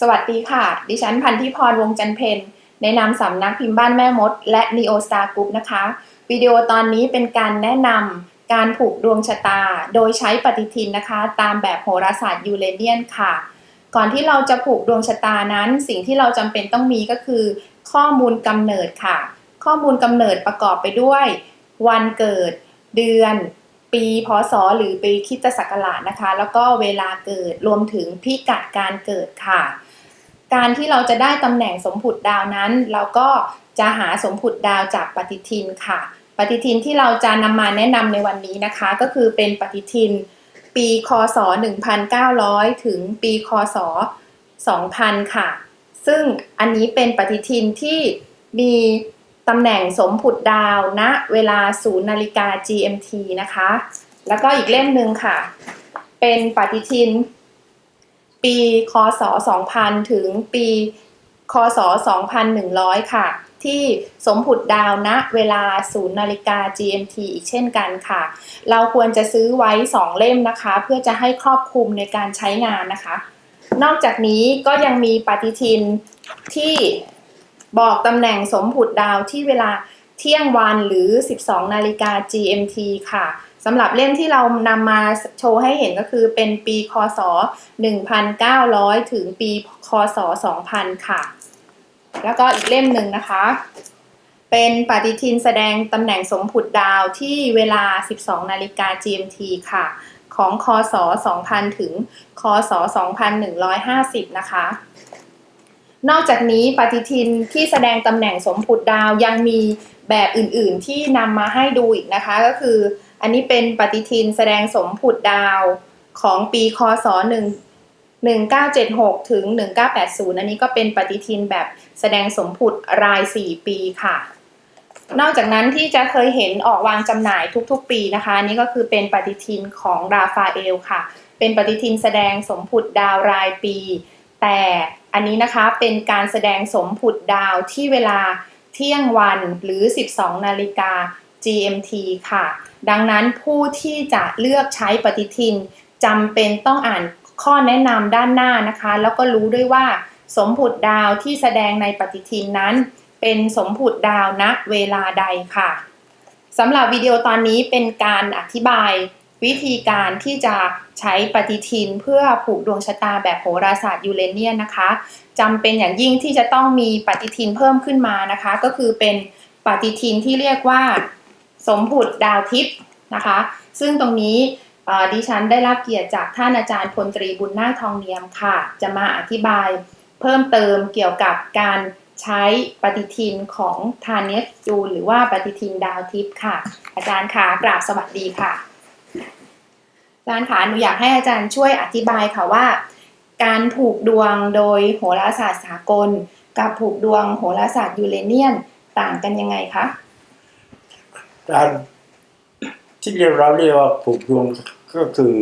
สวัสดีค่ะ ดิฉันพันธิพรวงจันเพนในนามสำนักพิมพ์บ้านแม่มด และ Neo Star Group นะคะ วิดีโอตอนนี้เป็นการแนะนำการผูกดวงชะตา โดยใช้ปฏิทินนะคะ ตามแบบโหราศาสตร์ยูเรเนียนค่ะ ก่อนที่เราจะผูกดวงชะตานั้น สิ่งที่เราจำเป็นต้องมีก็คือ ข้อมูลกำเนิดค่ะ ข้อมูลกำเนิดประกอบไปด้วย วันเกิด เดือน ปีพศหรือปีคิตศักราชนะคะ แล้วก็เวลาเกิดรวมถึงพิกัดการเกิดค่ะ การที่เราจะได้ตำแหน่งสมผุดดาวนั้น เราก็จะหาสมผุดดาวจากปฏิทินค่ะ ปฏิทินที่เราจะนำมาแนะนำในวันนี้นะคะ ก็คือเป็นปฏิทินปีคศ 1900 ถึงปีคศ 2000 ค่ะ ซึ่งอันนี้เป็นปฏิทินที่มีตำแหน่งสมผุดดาวณเวลา0นาฬิกา GMT นะคะ แล้วก็อีกเล่มหนึ่งค่ะ เป็นปฏิทิน ปีคศ 2000 ถึงปีคศ 2100 ค่ะ ที่สมผุดดาวณเวลา 0นาฬิกา GMT อีกเช่นกันค่ะ เราควรจะซื้อไว้ 2 เล่มนะคะ เพื่อจะให้ครอบคลุมในการใช้งานนะคะ นอกจากนี้ก็ยังมีปฏิทินที่บอกตำแหน่งสมผุดดาวที่เวลาเที่ยงวันหรือ 12 นาฬิกา GMT ค่ะ สำหรับเล่มที่เรานำมาโชว์ให้เห็นก็คือเป็นปีคศ 1900 ถึงปีคศ 2000 ค่ะ แล้วก็อีกเล่มหนึ่งนะคะ เป็นปฏิทินแสดงตำแหน่งสมผุดดาวที่เวลา 12 นาฬิกา GMT ค่ะ ของคศ 2000 ถึงคศ 2150 นะคะนอกจากนี้ปฏิทินที่แสดงตำแหน่งสมผุดดาวยังมีแบบอื่นๆที่นำมาให้ดูอีกนะคะ ก็คือ อันนี้เป็นปฏิทินแสดงสมผุดดาวของปีคศ1 1976 ถึง 1980 อันนี้ก็เป็นปฏิทินแบบแสดงสมผุดราย 4 ปีค่ะ นอกจากนั้นที่จะเคยเห็นออกวางจำหน่ายทุกๆ ปีนะคะนนี้ก็คือเป็นปฏิทินของราฟาเอลค่ะ เป็นปฏิทินแสดงสมผุดดาวรายปี แต่อันนี้นะคะเป็นการแสดงสมผุดดาวที่เวลาเที่ยงวันหรือ 12 นาฬิกา GMT ค่ะ ดังนั้นผู้ที่จะเลือกใช้ปฏิทินจำเป็นต้องอ่านข้อแนะนำด้านหน้านะคะ แล้วก็รู้ด้วยว่า สมผุดดาวที่แสดงในปฏิทินนั้น เป็นสมผุดดาวณเวลาใดค่ะสำหรับวิดีโอตอนนี้เป็นการอธิบายวิธีการที่จะใช้ปฏิทินเพื่อผูกดวงชะตาแบบโหราศาสตร์ยูเรเนียนนะคะจำเป็นอย่างยิ่งที่จะต้องมีปฏิทินเพิ่มขึ้นมานะคะ ก็คือเป็นปฏิทินที่เรียกว่า สมผุดดาวทิพย์นะคะ ซึ่งตรงนี้ดิฉันได้รับเกียรติจากท่านอาจารย์พลตรีบุญนาคทองเนียมค่ะ จะมาอธิบายเพิ่มเติมเกี่ยวกับการใช้ปฏิทินของทานเนฟจูนหรือว่าปฏิทินดาวทิพย์ค่ะ อาจารย์คะกราบสวัสดีค่ะ อาจารย์คะหนูอยากให้อาจารย์ช่วยอธิบายค่ะว่า การผูกดวงโดยโหราศาสตร์สากล กับผูกดวงโหราศาสตร์ยูเรเนียนต่างกันยังไงคะ การที่เราเรียกว่าผูกดวงก็คือ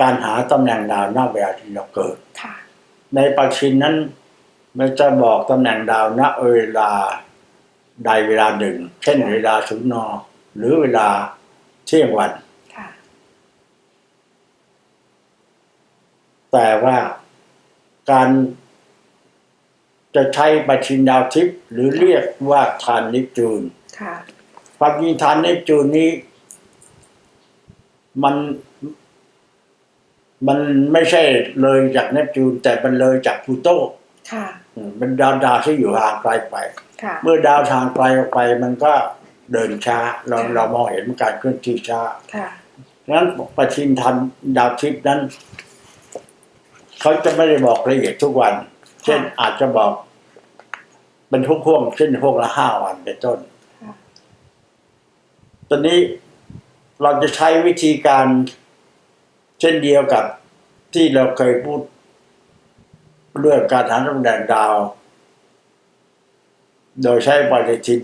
การหาตำแหน่งดาวหน้าเวลาที่เราเกิดค่ะในปฏิทินนั้น มันจะบอกตำแหน่งดาวณเวลาใดเวลาหนึ่ง เช่นเวลาศูนย์นหรือเวลาเที่ยงวันค่ะแต่ว่าการจะใช้ปฏิทินดาวทิพย์หรือเรียกว่าทานนิปจูน ค่ะความจริงทานเนปจูนนี้ มัน มันไม่ใช่เลยจากเนปจูน แต่มันเลยจากพลูโตค่ะอืมเป็นดาวดาวที่อยู่ห่างไกลไปค่ะเมื่อดาวทางไกลออกไป มันก็เดินช้า เราค่ะเรามองเห็นการเคลื่อนที่ช้าค่ะดังนั้นปฏิทินทันดาวทิพย์นั้น เขาจะไม่ได้บอกละเอียดทุกวัน เช่นอาจจะบอก เป็นทุกห่วงๆเช่นห่วงละห้าวันเป็นต้นค่ะ ตอนนี้เราจะใช้วิธีการเช่นเดียวกับที่เราเคยพูดเรื่องการหาตำแหน่งดาว โดยใช้ปฏิทิน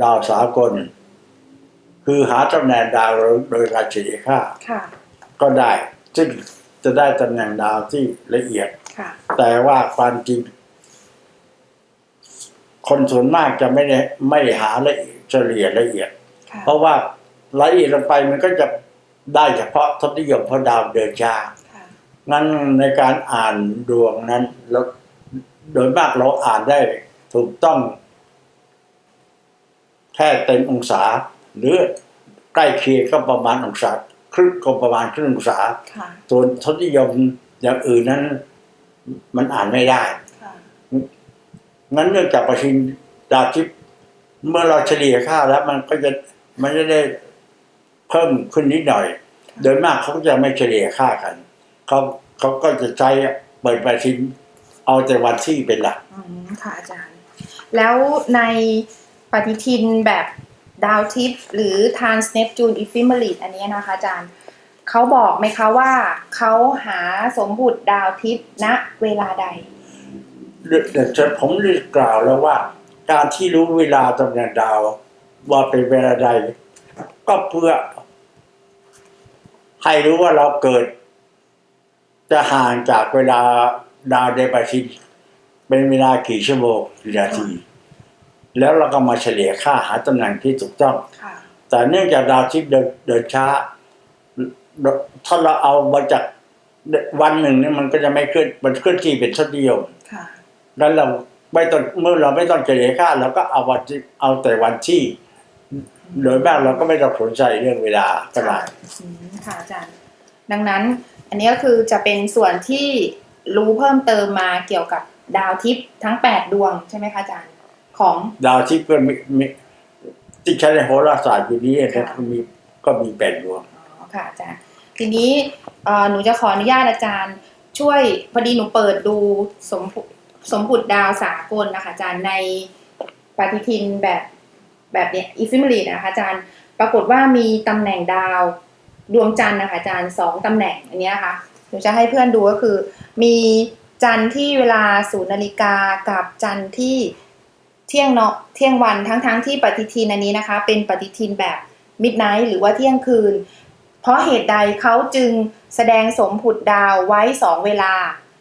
ดาวสากล คือหาตำแหน่งดาวโดยการเฉลี่ยค่าค่ะก็ได้ ซึ่งจะได้ตำแหน่งดาวที่ละเอียดค่ะแต่ว่าความจริง คนส่วนมากจะไม่ได้ไม่หาละเอียดเฉลี่ยละเอียดค่ะ เพราะว่าละเอียดลงไปมันก็จะได้เฉพาะทศนิยมเพราะดาวเดินช้าค่ะงั้นในการอ่านดวงนั้นเราโดยมากเราอ่านได้ถูกต้อง แค่เต็มองศา หรือใกล้เคียงก็ประมาณองศาครึ่งก็ประมาณครึ่งองศาค่ะส่วนทศนิยมอย่างอื่นนั้น มันอ่านไม่ได้ค่ะงั้นเนื่องจากประชินดาวทิพย์เมื่อเราเฉลี่ยค่าแล้วมันก็จะ มันจะได้เพิ่มขึ้นนิดหน่อย โดยมากเขาจะไม่เฉลี่ยค่ากัน เขาเขาก็จะใช้เปิดประชินเอาแต่วันที่เป็นหลักอืมค่ะอาจารย์ แล้วในปฏิทินแบบดาวทิพย์หรือ Trans Neptune Ephemerate อันนี้นะคะอาจารย์เขาบอกไหมคะว่าเขาหาสมบุตรดาวทิพย์ณเวลาใดเดี๋ยวจะผมได้กล่าวแล้วว่า การที่รู้เวลาตำแหน่งดาว ว่าเป็นเวลาใด ก็เพื่อ ให้รู้ว่าเราเกิด จะห่างจากเวลาดาวในปฏิทินเป็นเวลากี่ชั่วโมงกี่นาที แล้วเราก็มาเฉลี่ยค่าหาตำแหน่งที่ถูกต้องค่ะแต่เนื่องจากดาวทิพย์เดินเดินช้า ถ้าเราเอามาจากวันหนึ่งเนี่ยมันก็จะไม่เคลื่อนมันเคลื่อนที่เป็นทศนิยมค่ะแล้วเราไม่ต้องเมื่อเราไม่ต้องเฉลี่ยค่าเราก็เอาวันที่เอาแต่วันที่ โดยมากเราก็ไม่ต้องสนใจเรื่องเวลาก็ได้อืมค่ะอาจารย์ ดังนั้น อันนี้ก็คือจะเป็นส่วนที่รู้เพิ่มเติมมาเกี่ยวกับดาวทิพย์ทั้ง8ดวงใช่ไหมคะอาจารย์ ของ ดาวที่ก็มีมีที่ใช้ในโหราศาสตร์อยู่นี้นะค่ะก็มีก็มีแปดดวง อ๋อค่ะอาจารย์ ทีนี้เอ่อหนูจะขออนุญาตอาจารย์ ช่วยพอดีหนูเปิดดูสมพุสมบุตรดาวสากลนะคะอาจารย์ในปฏิทินแบบ แบบเนี้ยอีฟิมรีนะคะอาจารย์ปรากฏว่ามีตำแหน่งดาวดวงจันทร์นะคะอาจารย์สองตำแหน่งอันนี้ยค่ะหนูจะให้เพื่อนดูก็คือ มีจันทร์ที่เวลาศูนย์นาฬิกากับจันทร์ที่เที่ยงเนาะเที่ยงวันทั้งทั้งๆที่ปฏิทินอันนี้นะคะ เป็นปฏิทินแบบมิดไนท์หรือว่าเที่ยงคืน เพราะเหตุใดเขาจึงแสดงสมผุดดาวไว้สองเวลา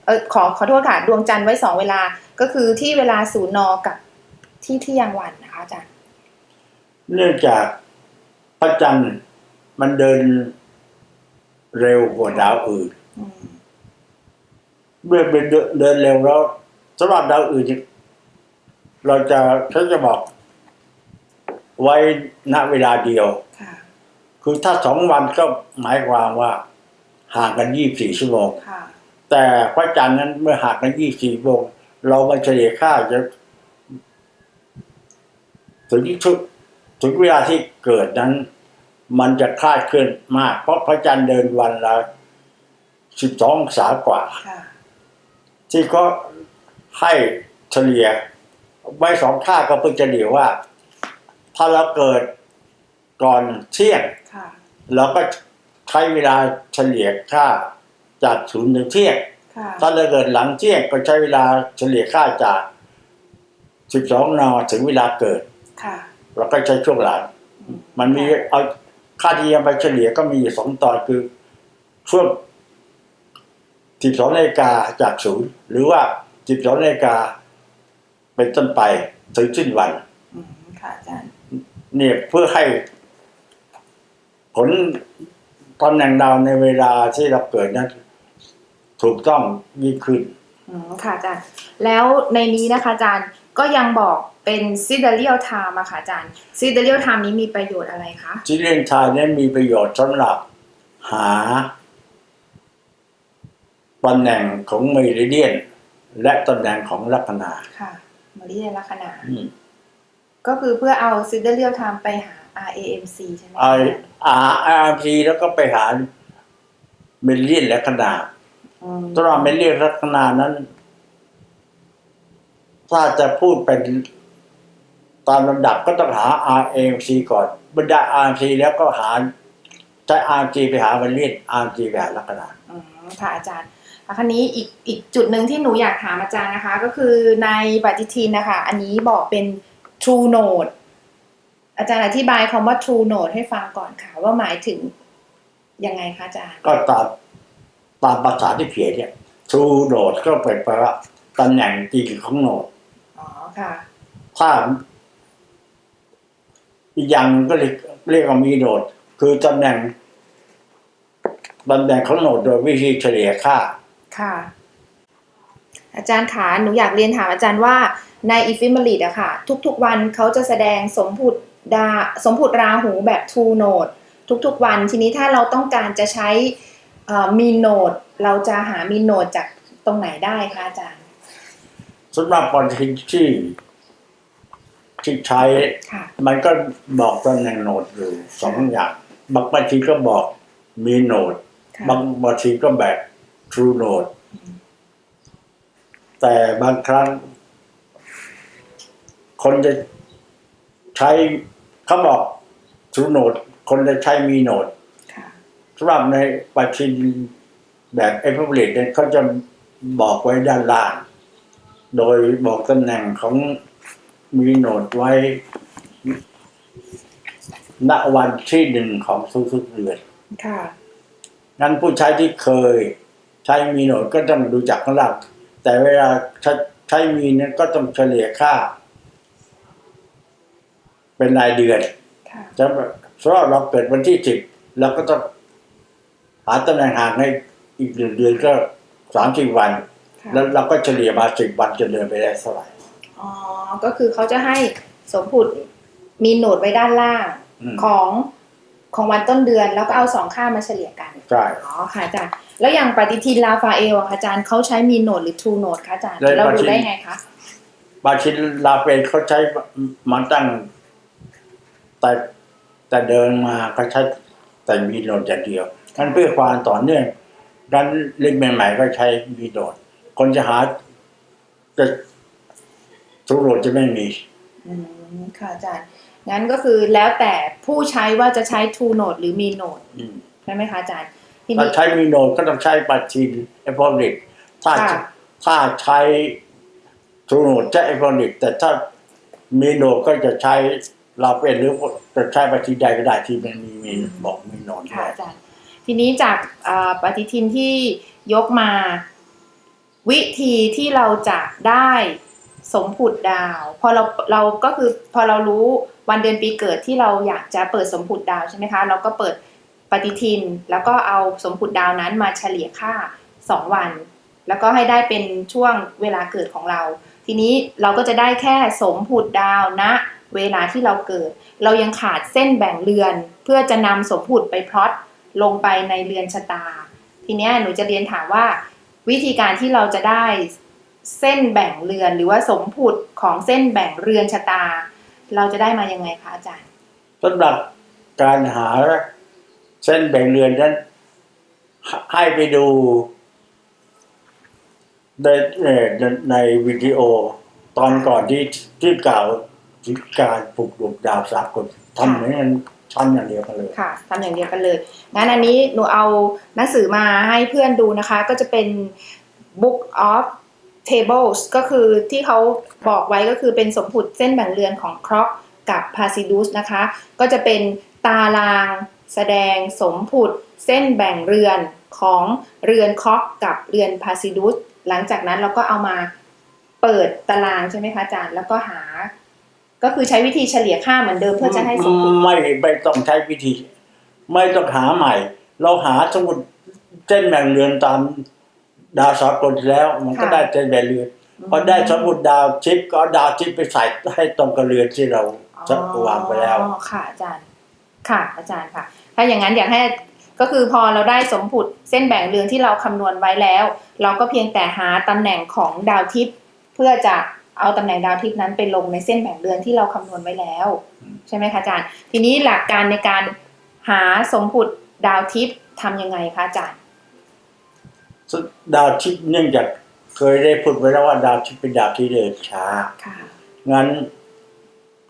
เออขอขอโทษค่ะดวงจันทร์ไว้สองเวลาก็คือที่เวลาศูนย์นอกับที่เที่ยงวันนะคะอาจารย์ เนื่องจากพระจันทร์มันเดินเร็วกว่าดาวอื่นอืมเมื่อเป็นเดินเดินเร็วแล้วสำหรับดาวอื่นเนี่ยเราจะฉันจะบอก ไว้ณเวลาเดียวค่ะคือถ้าสองวันก็หมายความว่า ห่างกันยี่สี่ชั่วโมงค่ะแต่พระจันทร์นั้นเมื่อห่างกันยี่สี่ชั่วโมงเรามาเฉลี่ยค่าจะถึงที่ชุด ถึงเวลาที่เกิดนั้น มันจะคลาดเคลื่อนมาก เพราะพระจันทร์เดินวันละสิบสององศากว่าค่ะที่ก็ให้เฉลี่ยไว้สองค่าก็เพื่อเฉลี่ยว่า ถ้าเราเกิดก่อนเที่ยงค่ะเราก็ใช้เวลาเฉลี่ยค่าจากศูนย์ถึงเที่ยงค่ะถ้าเราเกิดหลังเที่ยงก็ใช้เวลาเฉลี่ยค่าจากสิบสองนถึงเวลาเกิดค่ะ เราก็ใช้ช่วงหลังอืมันมีเอาค่าที่จะไปเฉลี่ยก็มีอยู่สองตอนคือช่วงสิบสองนาฬิกาจากศูนย์หรือว่าสิบสองนาฬิกาเป็นต้นไปถึงสิ้นวันอืมค่ะอาจารย์เนี่ยเพื่อให้ผลตำแหน่งดาวในเวลาที่เราเกิดนั้นถูกต้องยิ่งขึ้นอืมค่ะอาจารย์ แล้วในนี้นะคะอาจารย์ ก็ยังบอกเป็นซิดเรียลไทม์อะค่ะอาจารย์ซิดเรียลไทม์นี้มีประโยชน์อะไรคะที่เรียนทายนั้นมีประโยชน์สำหรับหาตำแหน่งของเมริเดียน และตำแหน่งของลัคนาค่ะมารีเรียนลัคนาอืมก็คือเพื่อเอาซิดเรียลไทม์ไปหา RAMC ใช่ไหมคะไออาจารย์อาร์พีแล้วก็ไปหาเมริเดียนลัคนาอืมสำหรับเมริเดียนลัคนานั้น ถ้าจะพูดเป็นตามลำดับก็ต้องหา RMC ก่อนบรรดา RMC แล้วก็หาใช้ RMC ไปหาเมริเดียน RMC ไปหาลัคนาอืมค่ะอาจารย์อะคราวนี้อีกอีกจุดหนึ่งที่หนูอยากถามอาจารย์นะคะ ก็คือในปฏิทินนะคะ อันนี้บอกเป็น True Note อาจารย์อธิบายคำว่า True Note ให้ฟังก่อนค่ะ ว่าหมายถึงยังไงคะอาจารย์ ก็ตามตามภาษาที่เขียนเนี่ย true node ก็เป็นแปลว่าตำแหน่งจริงของโนดอ๋อ ค่ะ ถ้าอีกอย่างหนึ่งก็เรียกเรียกว่ามีโนดคือตำแหน่งตำแหน่งของโนดโดยวิธีเฉลี่ยค่า ค่ะ อาจารย์ขาหนูอยากเรียนถามอาจารย์ว่าในอิฟิม a ลิดอะค่ะ ทุกๆวันเขาจะแสดงสมผุดดาสมผุดราหูแบบ True Note ทุกๆ วันทีนี้ถ้าเราต้องการจะใช้มีโนด เราจะหามีโนดจากตรงไหนได้คะอาจารย์ สำหรับปฏิทินที่ที่ใช้ ค่ะ มันก็บอกตำแหน่งโหนดอยู่สองอย่างบางบางทีก็บอกมีโหนด ค่ะ บางบางทีก็แบบ True Note แต่บางครั้ง คนจะใช้เขาบอก True Note คนจะใช้มีโหนดค่ะ สำหรับในปฏิทินแบบเอฟเฟอร์เเนี่ยเขาจะบอกไว้ด้านล่าง โดยบอกตำแหน่งของมีโหนดไว้ ณวันที่หนึ่งของทุกๆเดือนค่ะงั้นผู้ใช้ที่เคย ใช้มีโหนดก็ต้องดูจากข้างล่างแต่เวลาใช้ใช้มีนั้นก็ต้องเฉลี่ยค่า เป็นรายเดือนค่ะจะสมมติเราเกิดวันที่สิบเราก็ต้องหาตำแหน่งห่างให้อีกหนึ่งเดือนก็สามสิบวันค่ะ แล้วเราก็เฉลี่ยมาสิบวันจะเดินไปได้เท่าไหร่อ๋อ ก็คือเขาจะให้สมผุดมีโนดไว้ด้านล่างอืมของของวันต้นเดือนแล้วก็เอาสองค่ามาเฉลี่ยกันใช่อ๋อค่ะอาจารย์แล้วอย่างปฏิทินลาฟาเอลอะค่ะอาจารย์เขาใช้มีโนดหรือทูโนดคะอาจารย์ในเราปฏิดูทินได้ไงคะบาชินลาเฟนเขาใช้มาตั้งแต่แต่เดินมาเขาใช้แต่มีโหนดอย่างเดียวงั้นเพื่อความต่อเนื่องดันเล่นใหม่ๆก็ใช้มีโหนด คนจะหาจะทุกโหนดจะไม่มี อืมค่ะอาจารย์ งั้นก็คือแล้วแต่ผู้ใช้ว่าจะใช้ทูโนดหรือมีโนดอืม ใช่ไหมคะอาจารย์ทีถ้านี้ ใช้มีโหนดก็ต้องใช้ปฏิทินเอฟอริกถ้าค่ะ ถ้าใช้ทุกโหนดใช้เอฟอริกแต่ถ้ามีโหนดก็จะใช้ลาเฟนหรือจะใช้ปฏิทินใดก็ได้ที่มันมีมีบอกมีโหนดค่ะด้วยอาจารย์ ทีนี้จากอ่าปฏิทินที่ยกมา วิธีที่เราจะได้สมผุดดาวพอเราเราก็คือพอเรารู้วันเดือนปีเกิดที่เราอยากจะเปิดสมผุดดาวใช่ไหมคะ เราก็เปิดปฏิทิน แล้วก็เอาสมผุดดาวนั้นมาเฉลี่ยค่าสองวัน แล้วก็ให้ได้เป็นช่วงเวลาเกิดของเรา ทีนี้เราก็จะได้แค่สมผุดดาวณเวลาที่เราเกิด เรายังขาดเส้นแบ่งเรือน เพื่อจะนำสมผุดไปพลอตลงไปในเรือนชะตา ทีนี้หนูจะเรียนถามว่า วิธีการที่เราจะได้เส้นแบ่งเรือนหรือว่าสมผุดของเส้นแบ่งเรือนชะตา เราจะได้มายังไงคะอาจารย์สำหรับการหาเส้นแบ่งเรือนนั้นให้ไปดูในในวิดีโอตอนก่อนที่ที่กล่าวถึงการปลุกดวงดาวสากลทำเหมือนกัน ชั้นอย่างเดียวกันเลยค่ะทำอย่างเดียวกันเลยงั้นอันนี้หนูเอาหนังสือมาให้เพื่อนดูนะคะ ก็จะเป็น Book of Tables ก็คือที่เขาบอกไว้ก็คือเป็นสมผุดเส้นแบ่งเรือนของครอกกับพาซิดุสนะคะ ก็จะเป็นตารางแสดงสมผุดเส้นแบ่งเรือนของเรือนคอกกับเรือนพาซิดุสหลังจากนั้นเราก็เอามาเปิดตารางใช่ไหมคะอาจารย์ แล้วก็หา ก็คือใช้วิธีเฉลี่ยค่าเหมือนเดิมเพื่อจะให้สมผุดไม่ไม่ต้องใช้วิธี ไม่ต้องหาใหม่ เราหาสมมติเส้นแบ่งเรือนตามดาวสากลแล้ว มันก็ค่ะได้เส้นแบ่งเรือนพอได้สมมติดาวชิปก็เอาดาวชิปไปใส่ให้ตรงกับเรือนที่เราจะวางไปแล้วอ๋อค่ะอาจารย์ค่ะ อาจารย์ค่ะ ถ้าอย่างนั้นอยากให้ก็คือพอเราได้สมผุดเส้นแบ่งเรือนที่เราคำนวณไว้แล้ว เราก็เพียงแต่หาตำแหน่งของดาวทิพย์เพื่อจะ เอาตำแหน่งดาวทิพย์นั้นไปลงในเส้นแบ่งเรือนที่เราคำนวณไว้แล้วอืมใช่ไหมคะอาจารย์ ทีนี้หลักการในการหาสมผุดดาวทิพย์ทำยังไงคะอาจารย์ ดาวชิปเนื่องจากเคยได้พูดไว้แล้วว่าดาวชิปเป็นดาวที่เดินช้าค่ะงั้น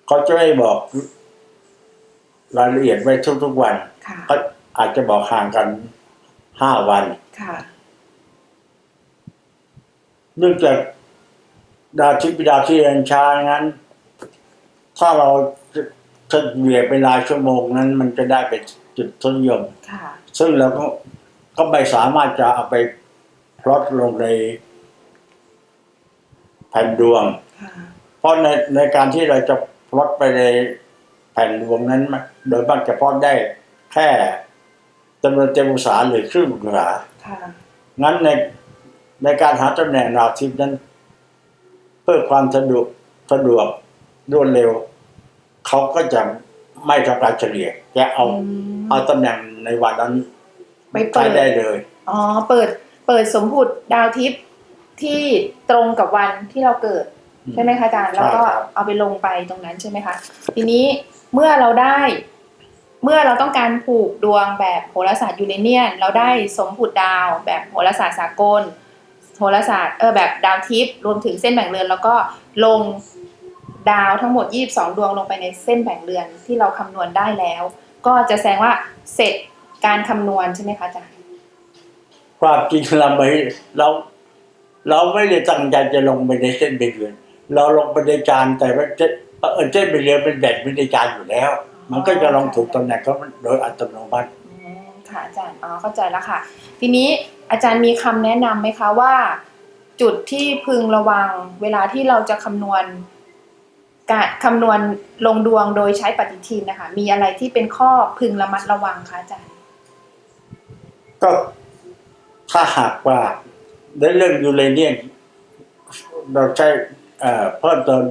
เขาจะไม่บอกรายละเอียดไว้ทุกๆวันค่ะเขาอาจจะบอกห่างกันห้าวันค่ะเนื่องจาก ดาวชิปเป็นดาวที่เดินช้างั้น ถ้าเราจะเฉลี่ยเป็นรายชั่วโมงนั้น มันจะได้เป็นจุดทศนิยมค่ะซึ่งเราก็ก็ไม่สามารถจะเอาไปพลอตลงในแผ่นดวงค่ะเพราะในในการที่เราจะพลอตไปในแผ่นดวงนั้นมันโดยมากจะพลอตได้แค่จำนวนเต็มองศาหรือครึ่งองศาค่ะงั้นในในการหาตำแหน่งดาวทิพย์นั้นเพื่อความสะดวกสะดวกรวดเร็ว เขาก็จะไม่ทำการเฉลี่ยจะเอามเอาตำแหน่งในวันนั้นไปเปิดใช้ได้เลย อ๋อ เปิดเปิดสมผุดดาวทิพย์ที่ตรงกับวันที่เราเกิด ใช่ไหมคะอาจารย์แล้วก็ใช่ครับเอาไปลงไปตรงนั้นใช่ไหมคะ ทีนี้เมื่อเราได้ เมื่อเราต้องการผูกดวงแบบโหราศาสตร์ยูเรเนียน เราได้สมผุดดาวแบบโหราศาสตร์สากล โหราศาสตร์เออแบบดาวทิพย์รวมถึงเส้นแบ่งเรือน แล้วก็ลงดาวทั้งหมด 22 ดวงลงไปในเส้นแบ่งเรือนที่เราคำนวณได้แล้ว ก็จะแสดงว่าเสร็จการคำนวณใช่ไหมคะอาจารย์ความจริงเราไม่เราเราไม่ได้ตั้งใจจะลงไปในเส้นเป็นเดือน เราลงไปในจานแต่ว่าเส้นเออเส้นเป็นเดือนเป็นแบบวิธีจานอยู่แล้ว มันก็จะลงถูกตำแหน่งก็โดยอัตโนมัติอืมค่ะอาจารย์ อ๋อ เข้าใจแล้วค่ะ ทีนี้ อาจารย์มีคำแนะนำไหมคะว่า จุดที่พึงระวัง เวลาที่เราจะคำนวณการคำนวณลงดวงโดยใช้ปฏิทินนะคะ มีอะไรที่เป็นข้อพึงระมัดระวังคะอาจารย์ ก็ถ้าหากว่าในเรื่องยูเรเนียนเราใช้เอ่อเพิ่มเติม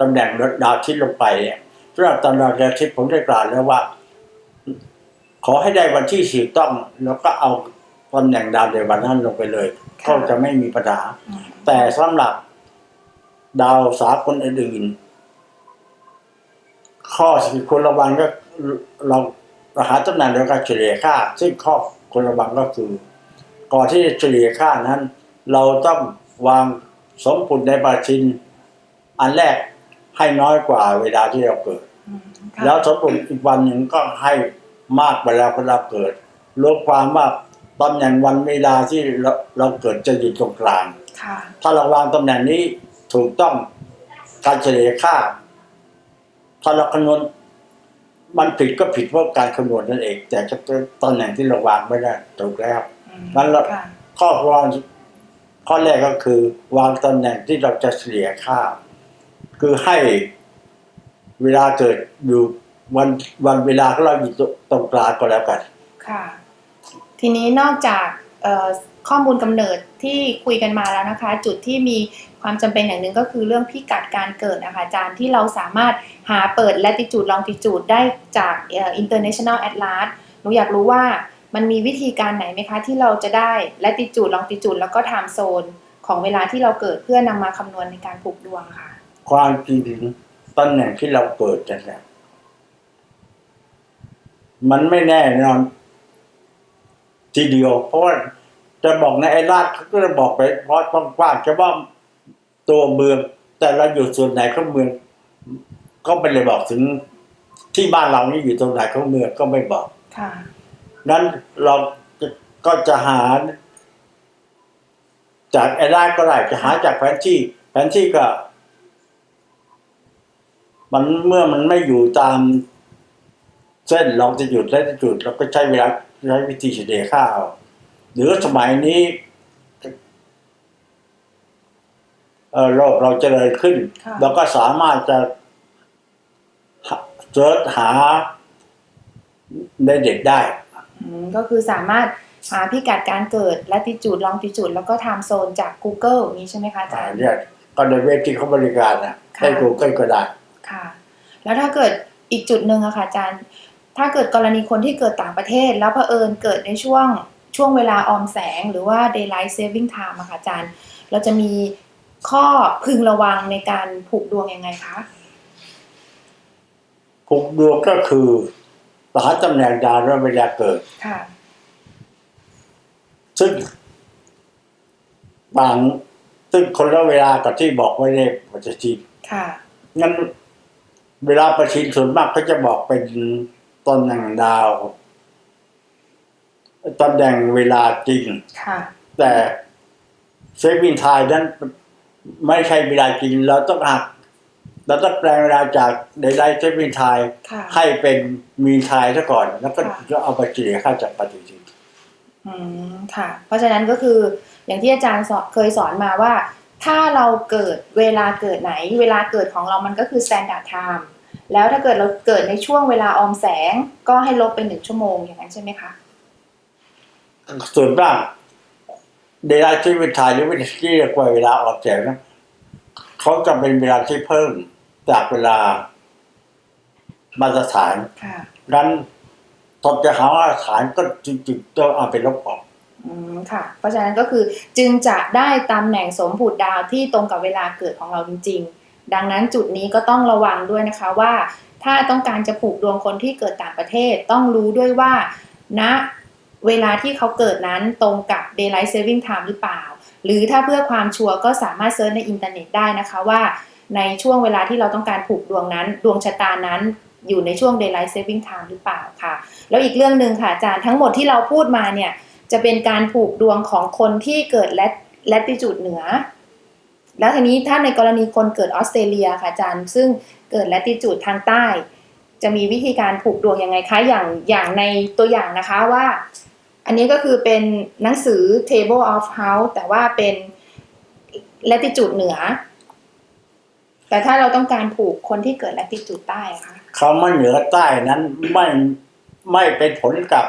ตำแหน่งดาวทิศลงไปเนี่ยสำหรับตำแหน่งดาวทิศผมได้กล่าวแล้วว่า ขอให้ได้วันที่ถูกต้อง แล้วก็เอา ตำแหน่งดาวในวันนั้นลงไปเลยค่ะก็จะไม่มีปัญหา แต่สำหรับดาวสากลอื่นๆข้อที่ควรระวังก็เราเราหาตำแหน่งโดยการเฉลี่ยค่า ซึ่งข้อควรระวังก็คือ ก่อนที่จะเฉลี่ยค่านั้น เราต้องวางสมผลในปฏิทิน อันแรกให้น้อยกว่าเวลาที่เราเกิดอืมค่ะแล้วสมผลอีกวันหนึ่งก็ให้มากไปแล้วเวลาเกิดรวมความว่า ตำแหน่งวันเวลาที่เราเราเกิดจะอยู่ตรงกลาง ค่ะ ถ้าเราวางตำแหน่งนี้ถูกต้องการเฉลี่ยค่า ถ้าเราคำนวณมันผิดก็ผิดเพราะการคำนวณนั่นเอง แต่จะเป็นตำแหน่งที่เราวางไม่ได้ถูกแล้วอืมงั้นเราค่ะข้อวางข้อแรกก็คือ วางตำแหน่งที่เราจะเฉลี่ยค่า คือให้เวลาเกิดอยู่วันวันเวลาของเราอยู่ตรงกลางก็แล้วกัน ค่ะ ทีนี้นอกจากข้อมูลกำเนิดที่คุยกันมาแล้วนะคะ จุดที่มีความจำเป็นอย่างหนึ่งก็คือเรื่องพิกัดการเกิดนะคะอาจารย์ที่เราสามารถหาเปิด latitude longitude ได้จาก international atlas หนูอยากรู้ว่ามันมีวิธีการไหนไหมคะ ที่เราจะได้ latitude longitude แล้วก็ time zone ของเวลาที่เราเกิดเพื่อนำมาคำนวณในการผูกดวงค่ะ ความจริงตำแหน่งที่เราเกิดนั่นแหละมันไม่แน่นอน ทีเดียว เพราะว่าจะบอกในไอ้ราชเขาก็จะบอกไปเพราะต้องกว้างๆจะว่าตัวเมือง แต่เราอยู่ส่วนไหนของเมือง ก็ไม่เลยบอกถึงที่บ้านเรานี่อยู่ตรงไหนของเมืองก็ไม่บอกค่ะนั้นเราจะก็จะหา จากไอ้ราชก็ได้จะหาจากแผนที่ แผนที่ก็ มันเมื่อมันไม่อยู่ตาม เส้นเราจะหยุดและจะหยุดเราก็ใช้เวลาใช้วิธีเฉลี่ยค่าเอาหรือสมัยนี้เออโลกเราเจริญขึ้นค่ะเราก็สามารถจะเสิร์ชหาในเด็กได้อืมก็คือสามารถหาพิกัดการเกิด latitude longitude แล้วก็ time zone จาก Google อย่างนี้ใช่ไหมคะอาจารย์เนี่ยก็ในเว็บที่เขาบริการนะค่ะให้กูเกิลก็ได้ค่ะ แล้วถ้าเกิดอีกจุดหนึ่งอะค่ะอาจารย์ ถ้าเกิดกรณีคนที่เกิดต่างประเทศ แล้วเผอิญเกิดในช่วงช่วงเวลาออมแสงหรือว่า daylight saving time อะค่ะอาจารย์ เราจะมีข้อพึงระวังในการผูกดวงยังไงคะผูกดวงก็คือหาตำแหน่งดาวและเวลาเกิด ค่ะ ซึ่งบางซึ่งคนละเวลากับที่บอกไว้ในปฏิทินค่ะ งั้นเวลาประชินส่วนมากเขาจะบอกเป็น ตำแหน่งดาวตำแหน่งเวลาจริงค่ะแต่เซฟินไทยนั้นไม่ใช่เวลาจริง เราต้องหักเราต้องแปลงเวลาจากในไลท์เซฟินไทยค่ะให้เป็นมีนไทยซะก่อน แล้วก็ค่ะจะเอาไปเฉลี่ยค่าจากปฏิทินอืมค่ะ เพราะฉะนั้นก็คืออย่างที่อาจารย์สอนเคยสอนมาว่า ถ้าเราเกิดเวลาเกิดไหน เวลาเกิดของเรามันก็คือ standard time แล้วถ้าเกิดเราเกิดในช่วงเวลาออมแสงก็ให้ลบไปหนึ่งชั่วโมงอย่างนั้นใช่ไหมคะส่วนมากเวลาที่วิทายหรือวิธีที่เรียกว่าเวลาออกแสงนะเขาจะเป็นเวลาที่เพิ่มจากเวลามาตรฐานค่ะดังนั้นตอนจะหามาตรฐานก็จึงๆต้องเอาไปลบออกอืมค่ะ เพราะฉะนั้นก็คือจึงจะได้ตำแหน่งสมผุดดาวที่ตรงกับเวลาเกิดของเราจริง ๆ ดังนั้นจุดนี้ก็ต้องระวังด้วยนะคะว่า ถ้าต้องการจะผูกดวงคนที่เกิดต่างประเทศต้องรู้ด้วยว่าณเวลาที่เขาเกิดนั้นตรงกับ daylight saving time หรือเปล่า หรือถ้าเพื่อความชัวร์ก็สามารถเซิร์ชในอินเทอร์เน็ตได้นะคะว่า ในช่วงเวลาที่เราต้องการผูกดวงนั้น ดวงชะตานั้นอยู่ในช่วง daylight saving time หรือเปล่าค่ะ แล้วอีกเรื่องหนึ่งค่ะอาจารย์ทั้งหมดที่เราพูดมาเนี่ยจะเป็นการผูกดวงของคนที่เกิดแลติจูดเหนือ แล้วทีนี้ถ้าในกรณีคนเกิดออสเตรเลียค่ะอาจารย์ ซึ่งเกิดแลติจูดทางใต้ จะมีวิธีการผูกดวงยังไงคะอย่างอย่างในตัวอย่างนะคะว่า อันนี้ก็คือเป็นหนังสือ Table of House แต่ว่าเป็น latitude เหนือ แต่ถ้าเราต้องการผูกคนที่เกิด latitude ใต้อะคะคำว่าเหนือใต้นั้นไม่ไม่เป็นผลกับ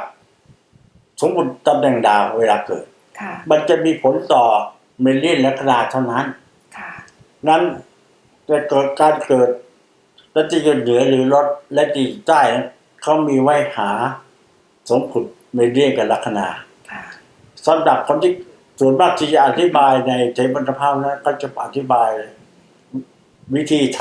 สมมติตำแหน่งดาวเวลาเกิดค่ะมันจะมีผลต่อเมลเลียนและขนาดเท่านั้นค่ะ นั้นจะเกิดการเกิดและที่เหนือหรือลดและที่ใต้นั้นเขามีไว้หาสมผุดเมลเลียนกับลัคนาค่ะสำหรับคนที่ส่วนมากที่จะอธิบายในเทปบรรพาวนะก็จะอธิบาย วิธีท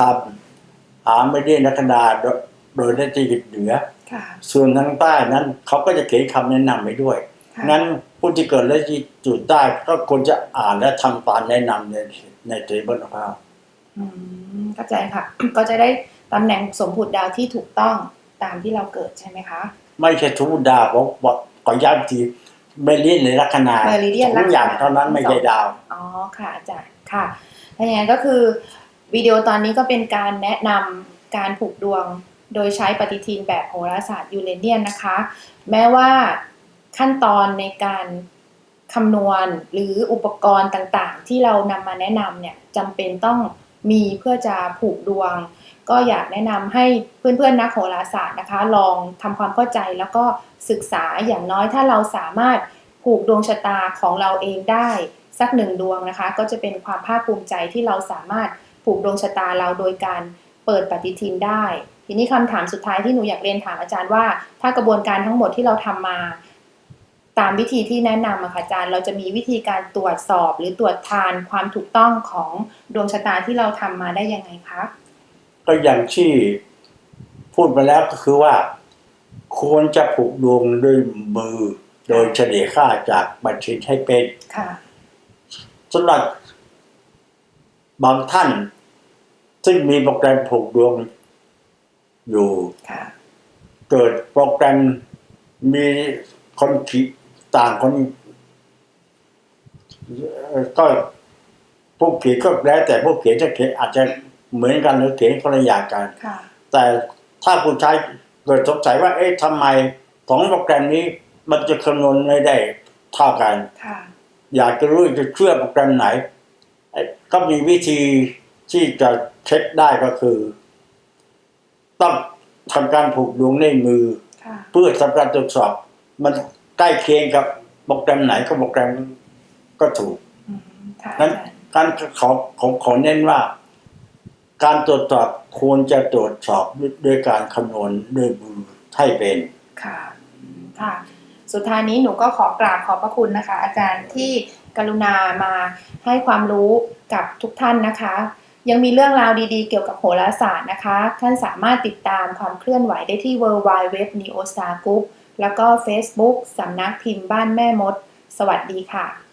ำหาเมลเลียนลัคนาโดยโดยและที่เหนือค่ะส่วนทางใต้นั้นเขาก็จะเขียนคำแนะนำไว้ด้วยค่ะนั้นผู้ที่เกิดและที่จุดใต้ก็ควรจะอ่านและทำตามแนะนำใน ในเทปบรรพาวอืมเข้าใจค่ะ ก็จะได้ตำแหน่งสมผุดดาวที่ถูกต้องตามที่เราเกิดใช่ไหมคะ ไม่ใช่ทุกดาวบอกบอกขอย้ำอีกทีเมลเลียนในลัคนา Meridian ทุกอย่างลัคนาเท่านั้นไม่ใช่ดาว อ๋อค่ะอาจารย์ค่ะถ้าอย่างนั้นก็คือวิดีโอตอนนี้ก็เป็นการแนะนำการผูกดวงโดยใช้ปฏิทินแบบโหราศาสตร์ยูเรเนียนนะคะ แม้ว่าขั้นตอนในการ คำนวณหรืออุปกรณ์ต่างๆ ที่เรานำมาแนะนำเนี่ยจำเป็นต้องมีเพื่อจะผูกดวง ก็อยากแนะนำให้เพื่อนๆนักโหราศาสตร์นะคะ ลองทำความเข้าใจแล้วก็ศึกษาอย่างน้อยถ้าเราสามารถผูกดวงชะตาของเราเองได้สักหนึ่งดวงนะคะ ก็จะเป็นความภาคภูมิใจที่เราสามารถผูกดวงชะตาเราโดยการเปิดปฏิทินได้ ทีนี้คำถามสุดท้ายที่หนูอยากเรียนถามอาจารย์ว่า ถ้ากระบวนการทั้งหมดที่เราทำมา ตามวิธีที่แนะนำอะค่ะอาจารย์ เราจะมีวิธีการตรวจสอบหรือตรวจทานความถูกต้องของดวงชะตาที่เราทำมาได้ยังไงคะ ก็อย่างที่พูดไปแล้วก็คือว่า ควรจะผูกดวงด้วยมือ โดยเฉลี่ยค่าจากบัญชีให้เป็นค่ะ สำหรับบางท่าน ซึ่งมีโปรแกรมผูกดวงอยู่ ค่ะ เกิดโปรแกรมมีคนขี ต่างคนเอ่อก็ผู้เขียนก็แล้วแต่ผู้เขียนจะเขียนอาจจะเหมือนกันหรือเขียนคนละอย่างกันค่ะแต่ถ้าผู้ใช้เกิดสงสัยว่า เอ๊ะทำไมสองโปรแกรมนี้มันจะคำนวณไม่ได้เท่ากันค่ะอยากจะรู้จะเชื่อโปรแกรมไหนเอ๊ะก็มีวิธีที่จะเช็คได้ก็คือ ต้องทำการผูกดวงในมือค่ะเพื่อทำการตรวจสอบมัน ใกล้เคียงกับโปรแกรมไหนก็โปรแกรมก็ถูกอืมค่ะนั้นการขอของขอเน้นว่า การตรวจสอบควรจะตรวจสอบด้วยการคำนวณด้วยมือให้เป็นค่ะอืมค่ะ สุดท้ายนี้หนูก็ขอกราบขอบพระคุณนะคะ อาจารย์ที่กรุณามาให้ความรู้กับทุกท่านนะคะ ยังมีเรื่องราวดีๆ เกี่ยวกับโหราศาสตร์นะคะ ท่านสามารถติดตามความเคลื่อนไหวได้ที่ w w w n e o s t a r Group แล้วก็ Facebook สำนักพิมพ์บ้านแม่มด สวัสดีค่ะ